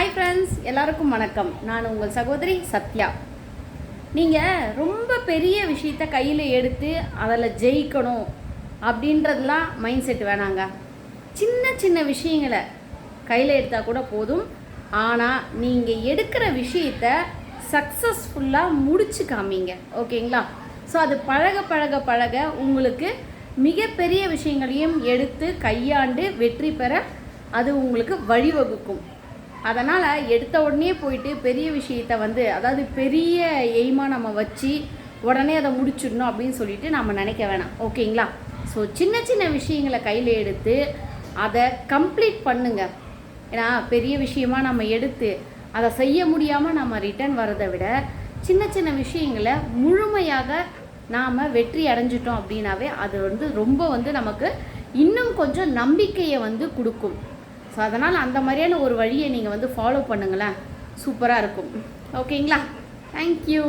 Hi friends எல்லாருக்கும் வணக்கம். நான் உங்கள் சகோதரி சத்யா. நீங்கள் ரொம்ப பெரிய விஷயத்த கையில் எடுத்து அதில் ஜெயிக்கணும் அப்படின்றதுலாம் மைண்ட் செட் வேணாங்க. சின்ன சின்ன விஷயங்களை கையில் எடுத்தால் கூட போதும். ஆனால் நீங்கள் எடுக்கிற விஷயத்த சக்ஸஸ்ஃபுல்லாக முடிச்சு காமிங்க. ஓகேங்களா? ஸோ அது பழக பழக பழக உங்களுக்கு மிகப்பெரிய விஷயங்களையும் எடுத்து கையாண்டு வெற்றி பெற அது உங்களுக்கு வழிவகுக்கும். அதனால் எடுத்த உடனே போயிட்டு பெரிய விஷயத்த வந்து அதாவது பெரிய எய்மாக நம்ம வச்சு உடனே அதை முடிச்சிடணும் அப்படின்னு சொல்லிட்டு நம்ம நினைக்க வேணாம். ஓகேங்களா? ஸோ சின்ன சின்ன விஷயங்களை கையில் எடுத்து அதை கம்ப்ளீட் பண்ணுங்க. ஏன்னா பெரிய விஷயமாக நம்ம எடுத்து அதை செய்ய முடியாமல் நம்ம ரிட்டர்ன் வரதை விட சின்ன சின்ன விஷயங்களை முழுமையாக நாம் வெற்றி அடைஞ்சிட்டோம் அப்படின்னாவே அது வந்து ரொம்ப வந்து நமக்கு இன்னும் கொஞ்சம் நம்பிக்கையை வந்து கொடுக்கும். ஸோ அதனால் அந்த மாதிரியான ஒரு வழியை நீங்கள் வந்து ஃபாலோ பண்ணுங்களேன். சூப்பராக இருக்கும். ஓகேங்களா தேங்க்யூ